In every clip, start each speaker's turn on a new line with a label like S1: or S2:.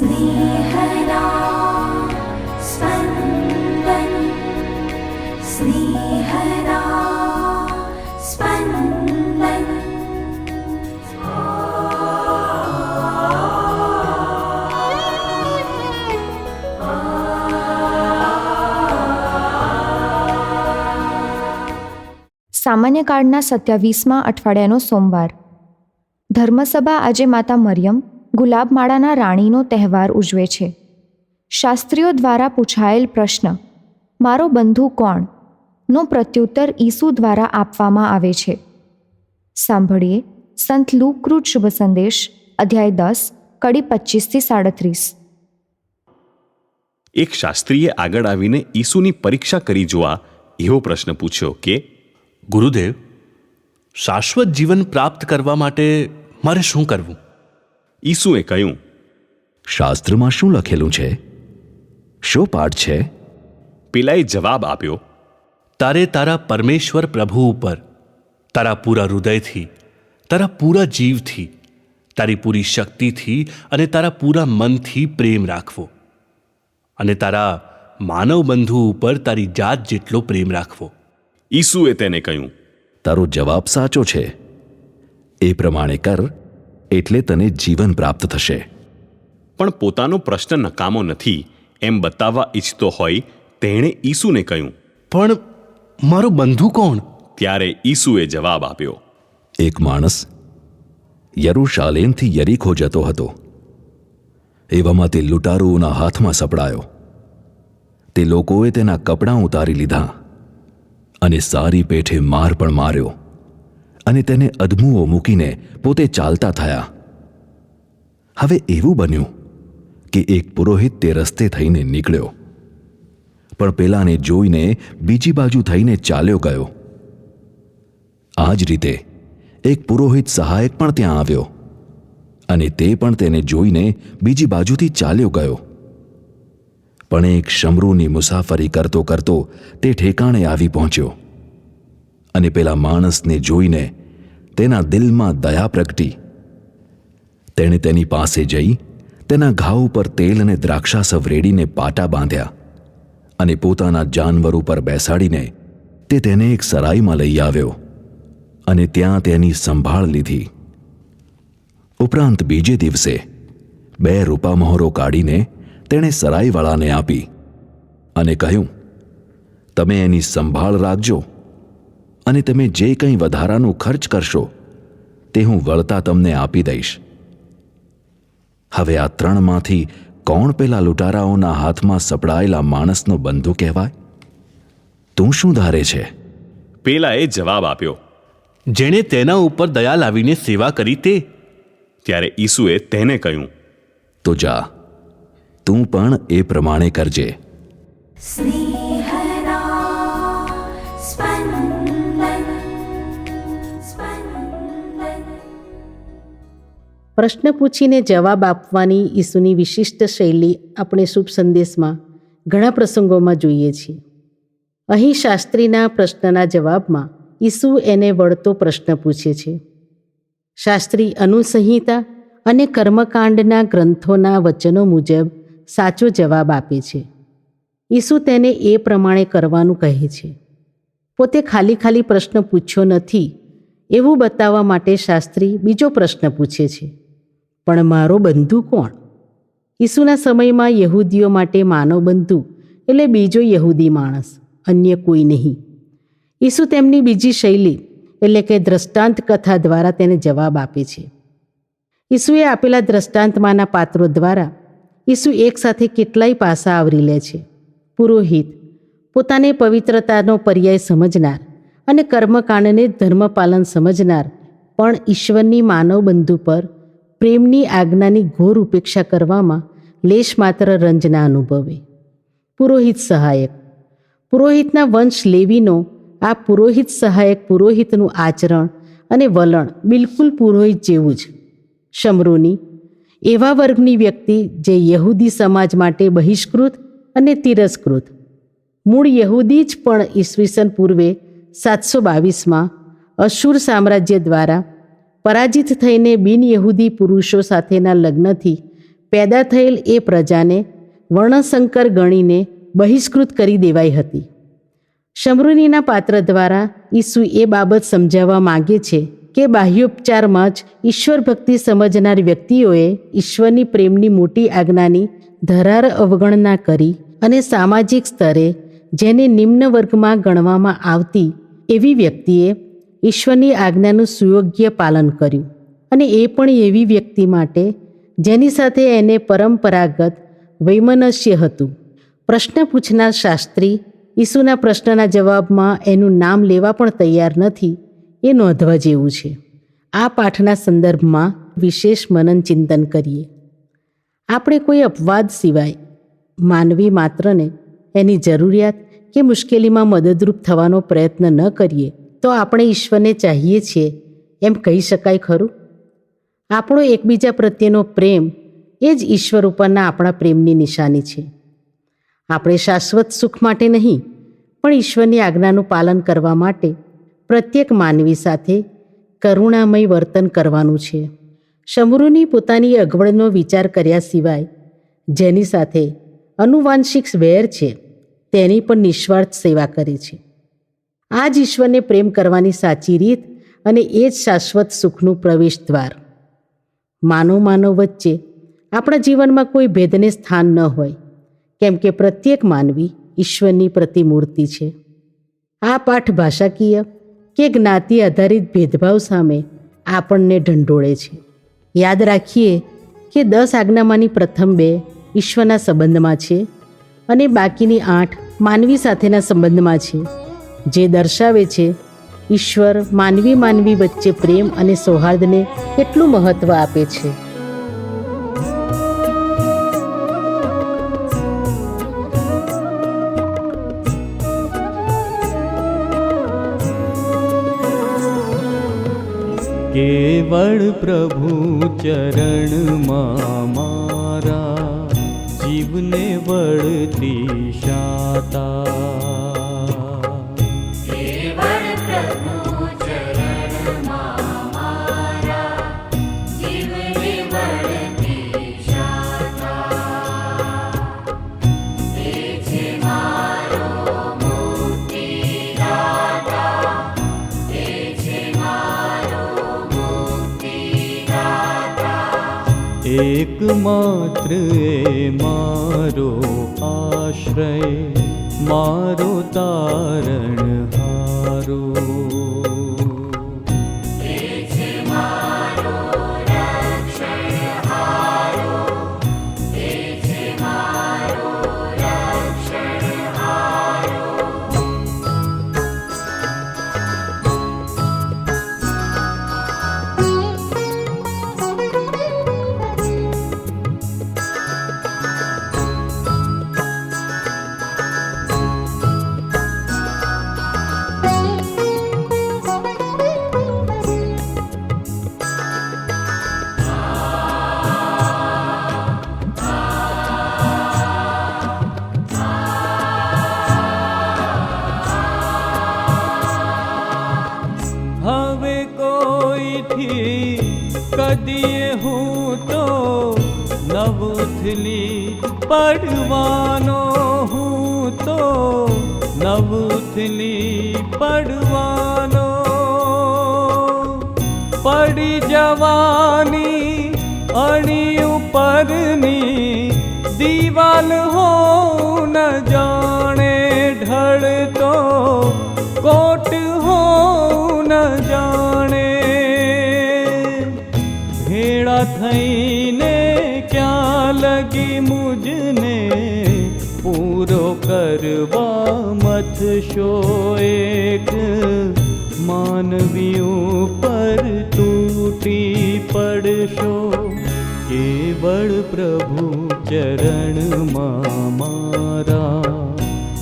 S1: स्नेहदा स्पन्दन् स्नेहदा स्पन्दन्
S2: સામાન્ય કાળના સત્યાવીસમાં અઠવાડિયાનો સોમવાર ધર્મસભા આજે માતા મરિયમ ગુલાબમાળાના રાણીનો તહેવાર ઉજવે છે. શાસ્ત્રીઓ દ્વારા પૂછાયેલ પ્રશ્ન, મારો બંધુ કોણ નો પ્રત્યુત્તર ઈસુ દ્વારા આપવામાં આવે છે. સાંભળીએ સંત લુકૃત શુભ સંદેશ, અધ્યાય દસ, કડી પચીસથી સાડત્રીસ.
S3: એક શાસ્ત્રીએ આગળ આવીને ઈસુની પરીક્ષા કરી જોવા એવો પ્રશ્ન પૂછ્યો કે,
S4: ગુરુદેવ, શાશ્વત જીવન પ્રાપ્ત કરવા માટે મારે શું કરવું?
S3: ઈસુએ કહ્યું
S5: શાસ્ત્રમાં શું લખેલું છે? શો પાઠ છે?
S3: પેલાએ જવાબ આપ્યો
S4: તારે તારા પરમેશ્વર પ્રભુ ઉપર તારા પૂરા હૃદયથી તારા પૂરા જીવથી તારી પૂરી શક્તિથી અને તારા પૂરા મનથી પ્રેમ રાખવો. અને તારા માનવ બંધુ ઉપર તારી જાત જેટલો પ્રેમ રાખવો.
S3: ઈસુએ તેને કહ્યું
S5: તારો જવાબ સાચો છે. એ પ્રમાણે કર એટલે તને જીવન પ્રાપ્ત થશે.
S3: પણ પોતાનો પ્રશ્ન નકામો નથી એમ બતાવવા ઈચ્છતો હોય તેણે ઈસુને કહ્યું.
S4: પણ મારો બંધુ કોણ?
S3: ત્યારે ઈસુએ જવાબ આપ્યો.
S5: એક માણસ યરુશાલેમથી યરીખો જતો હતો. એવામાં તે લૂંટારુઓના હાથમાં સપડાયો. તે લોકોએ તેના કપડાં ઉતારી લીધા અને સારી પેઠે માર પણ માર્યો. અને તેને અધમુઓ મૂકીને પોતે ચાલતા થયા. હવે એવું બન્યું કે એક પુરોહિત તે રસ્તે થઈને નીકળ્યો. પણ પેલાને જોઈને બીજી બાજુ થઈને ચાલ્યો ગયો. આ જ રીતે એક પુરોહિત સહાયક પણ ત્યાં આવ્યો અને તે પણ તેને જોઈને બીજી બાજુથી ચાલ્યો ગયો. પણ એક શમરૂની મુસાફરી કરતો કરતો તે ઠેકાણે આવી પહોંચ્યો. અને પેલા માણસને જોઈને તેના દિલમાં દયા પ્રગટી. તેણે તેની પાસે જઈ તેના ઘા ઉપર તેલ અને દ્રાક્ષાસવ રેડીને પાટા બાંધ્યા અને પોતાના જાનવર ઉપર બેસાડીને તે તેને એક સરાઈમાં લઈ આવ્યો અને ત્યાં તેની સંભાળ લીધી. ઉપરાંત બીજે દિવસે બે રૂપામહોરો કાઢીને તેણે સરાઈવાળાને આપી અને કહ્યું, તમે એની સંભાળ રાખજો. અને તમે જે કંઈ વધારાનું ખર્ચ કરશો તે હું વળતા તમને આપી દઈશ. હવે આ ત્રણમાંથી કોણ પેલા લૂંટારાઓના હાથમાં સપડાયેલા માણસનો બંધુ કહેવાય? તું શું ધારે છે?
S3: પેલાએ જવાબ આપ્યો
S4: જેણે તેના ઉપર દયા લાવીને સેવા કરી તે.
S3: ત્યારે ઈસુએ તેને કહ્યું
S5: તો જા તું પણ એ પ્રમાણે કરજે.
S1: સ્નેહ
S6: પ્રશ્ન પૂછીને જવાબ આપવાની ઈસુની વિશિષ્ટ શૈલી આપણે શુભ સંદેશમાં ઘણા પ્રસંગોમાં જોઈએ છીએ. અહીં શાસ્ત્રીના પ્રશ્નના જવાબમાં ઈસુ એને વળતો પ્રશ્ન પૂછે છે. શાસ્ત્રી અનુસંહિતા અને કર્મકાંડના ગ્રંથોના વચનો મુજબ સાચો જવાબ આપે છે. ઈસુ તેને એ પ્રમાણે કરવાનું કહે છે. પોતે ખાલી ખાલી પ્રશ્ન પૂછ્યો નથી એવું બતાવવા માટે શાસ્ત્રી બીજો પ્રશ્ન પૂછે છે. પણ મારો બંધુ કોણ? ઈસુના સમયમાં યહૂદીઓ માટે માનવ બંધુ એટલે બીજો યહૂદી માણસ, અન્ય કોઈ નહીં. ઈસુ તેમની બીજી શૈલી એટલે કે દ્રષ્ટાંત કથા દ્વારા તેને જવાબ આપે છે. ઈસુએ આપેલા દ્રષ્ટાંતમાંના પાત્રો દ્વારા ઈસુ એકસાથે કેટલાય પાસા આવરી લે છે. પુરોહિત, પોતાને પવિત્રતાનો પર્યાય સમજનાર અને કર્મકાંડને ધર્મપાલન સમજનાર પણ ઈશ્વરની માનવ બંધુ પર પ્રેમની આજ્ઞાની ઘોર ઉપેક્ષા કરવામાં લેશ માત્ર રંજના અનુભવે. પુરોહિત સહાયક. પુરોહિતના વંશ લેવીનો આ પુરોહિત સહાયક પુરોહિતનું આચરણ અને વલણ બિલકુલ પુરોહિત જેવું જ. શમરૂની. એવા વર્ગની વ્યક્તિ જે યહૂદી સમાજ માટે બહિષ્કૃત અને તિરસ્કૃત. મૂળ યહૂદી જ પણ ઈસવીસન પૂર્વે સાતસો બાવીસમાં અશુર સામ્રાજ્ય દ્વારા પરાજિત થઈને બિન યહૂદી પુરુષો સાથેના લગ્નથી પેદા થયેલ એ પ્રજાને વર્ણશંકર ગણીને બહિષ્કૃત કરી દેવાઈ હતી. શમૃનીના પાત્ર દ્વારા ઈસુ એ બાબત સમજાવવા માગે છે કે બાહ્યોપચારમાં જ ઈશ્વર ભક્તિ સમજનાર વ્યક્તિઓએ ઈશ્વરની પ્રેમની મોટી આજ્ઞાની ધરાર અવગણના કરી અને સામાજિક સ્તરે જેને નિમ્ન વર્ગમાં ગણવામાં આવતી એવી વ્યક્તિએ ઈશ્વરની આજ્ઞાનું સુયોગ્ય પાલન કર્યું અને એ પણ એવી વ્યક્તિ માટે જેની સાથે એને પરંપરાગત વૈમનસ્ય હતું. પ્રશ્ન પૂછનાર શાસ્ત્રી ઈસુના પ્રશ્નના જવાબમાં એનું નામ લેવા પણ તૈયાર નથી, એ નોંધવા જેવું છે. આ પાઠના સંદર્ભમાં વિશેષ મનન ચિંતન કરીએ. આપણે કોઈ અપવાદ સિવાય માનવી માત્રને એની જરૂરિયાત કે મુશ્કેલીમાં મદદરૂપ થવાનો પ્રયત્ન ન કરીએ. તો આપણે ઈશ્વરને ચાહીએ છીએ. એમ કહી શકાય ખરું? આપણો એકબીજા પ્રત્યેનો પ્રેમ એ જ ઈશ્વર ઉપરના આપણા પ્રેમની નિશાની છે. આપણે શાશ્વત સુખ માટે નહીં, પણ ઈશ્વરની આજ્ઞાનું પાલન કરવા માટે પ્રત્યેક માનવી સાથે કરુણામય વર્તન કરવાનું છે. શમરુની પોતાની અગવડનો વિચાર કર્યા સિવાય જેની સાથે અનુવાંશિક વેર છે, તેની પણ નિસ્વાર્થ સેવા કરે છે. આ જ ઈશ્વરને પ્રેમ કરવાની સાચી રીત અને એ જ શાશ્વત સુખનું પ્રવેશ દ્વાર. માનવ માનવ વચ્ચે આપણા જીવનમાં કોઈ ભેદને સ્થાન ન હોય, કેમ કે પ્રત્યેક માનવી ઈશ્વરની પ્રતિમૂર્તિ છે. આ પાઠ ભાષાકીય કે જ્ઞાતિ આધારિત ભેદભાવ સામે આપણને ઢંઢોળે છે. યાદ રાખીએ કે દસ આજ્ઞામાંની પ્રથમ બે ઈશ્વરના સંબંધમાં છે અને બાકીની આઠ માનવી સાથેના સંબંધમાં છે. જે દર્શાવે છે, ઈશ્વર માનવી માનવી વચ્ચે પ્રેમ અને સૌહાર્દને કેટલું મહત્ત્વ આપે છે.
S7: કેવળ પ્રભુ ચરણમાં મારા જીવને વળતી શાતા. एकमात्र मारो आश्रय मारो तारण हारो। નવથલી પડવાનો હું તો નવથલી પડવાનો. પડી જવાની અણી ઉપરની દિવાલ હો ન જાણે ઢળતો કોટ હો ન જાણે. ભેળા થઈને પૂરો કરવા મથશો એક માનવી ઉપર તૂટી પડશો કેવળ પ્રભુ ચરણમાં મારા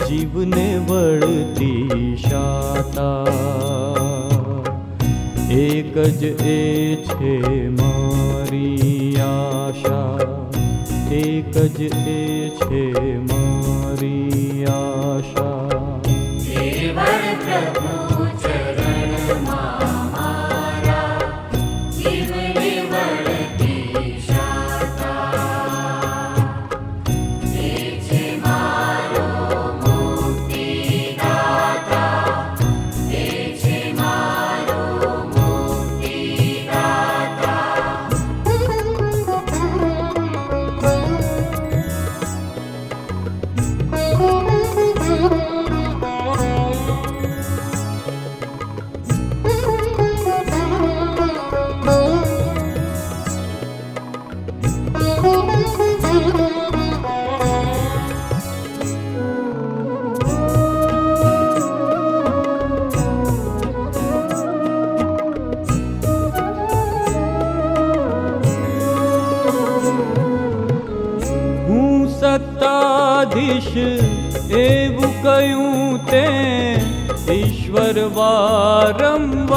S7: જીવને વળતી શાતા એક જ એ છે મારી આશા એક જ એ છે મારી આશા.
S1: પ્રભુ
S7: ઈશ્વર વારંવાર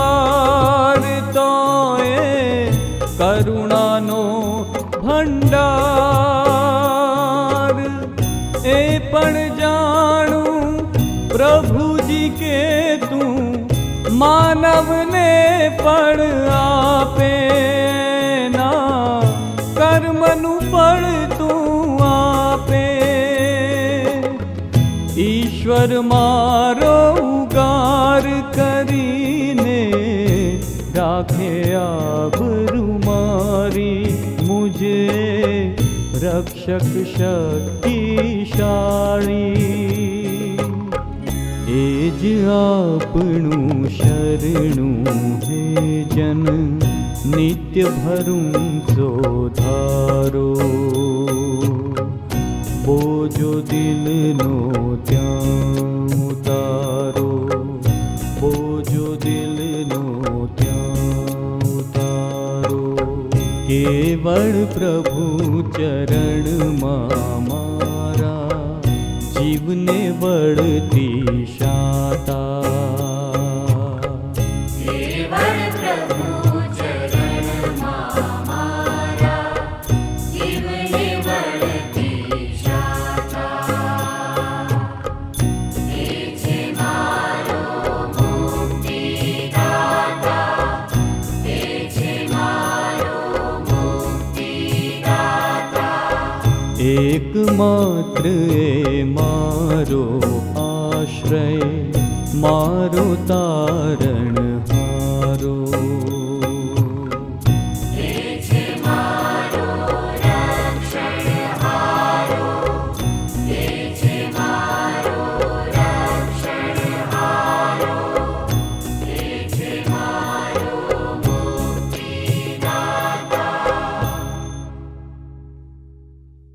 S7: તો એ કરુણાનો ભંડાર એ પણ જાણું પ્રભુજી કે તું માનવને પણ આપે ના કર્મનું ફળ તું આપે ઈશ્વર મારો ઉગાર કરીને રાખે આબરૂ મારી મુજે રક્ષક શક્તિશાળી એ જ આપણું શરણું હે જન નિત્ય ભરું ધારો બોજો દિલનો કેવળ પ્રભુ ચરણમાં મારા જીવને વળતી त्रे मारो आश्रय मारो तारण